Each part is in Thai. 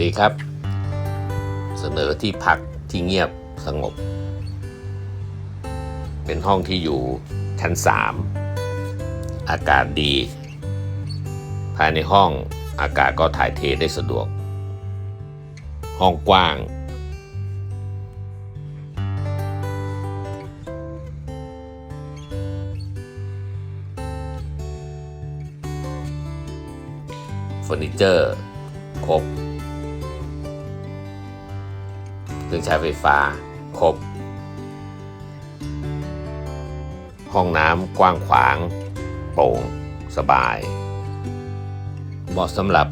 ดีครับ เสนอที่พักที่เงียบสงบ เป็นห้องที่อยู่ชั้น 3 อากาศดี ภายในห้องอากาศก็ถ่ายเทได้สะดวก ห้องกว้าง เฟอร์นิเจอร์ครบ เครื่องใช้ไฟฟ้าครบ ห้องน้ำกว้างขวาง โปร่ง สบาย เหมาะสำหรับ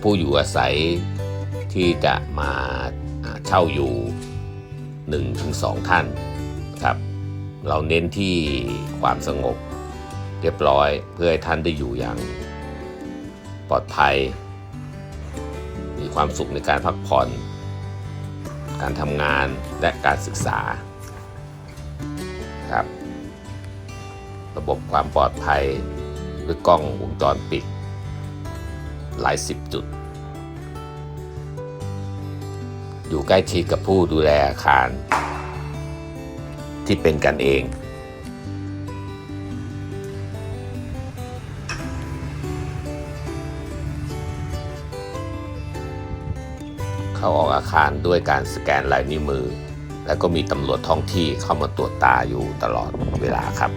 ผู้อยู่อาศัยที่จะมาอ่าเช่าอยู่ 1-2 ท่านครับเราเน้นที่ความสงบ เรียบร้อยเพื่อให้ท่านได้อยู่อย่าง ปลอดภัย มีความสุขในการพักผ่อน การทำงานและการศึกษาครับ ระบบความปลอดภัยหรือกล้องวงจรปิด หลายสิบจุด อยู่ใกล้ชิดกับผู้ดูแลอาคาร ที่เป็นกันเอง เข้าออกอาคารด้วยการสแกนลายนิ้วมือ แล้วก็มีตำรวจท้องที่เข้ามาตรวจตาอยู่ตลอดเวลาครับ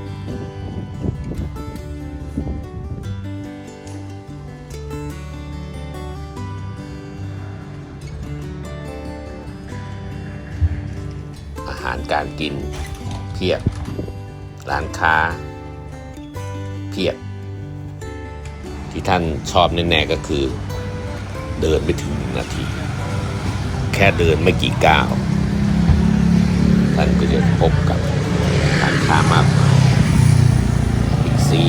อาหารการกินเพียบ ร้านค้า เพียบ ที่ท่านชอบแน่ๆก็คือ เดินไปถึงนาที แค่เดินไม่กี่ก้าวท่านก็จะพบกับร้านค้ามากมายบิ๊กซี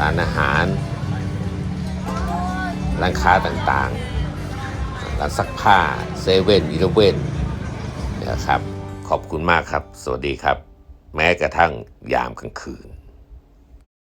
ร้านอาหาร ร้านค้าต่างๆ ร้านซักผ้าเซเว่นอีเลเว่นนะครับ ขอบคุณมากครับ สวัสดีครับ แม้กระทั่งยามกลางคืน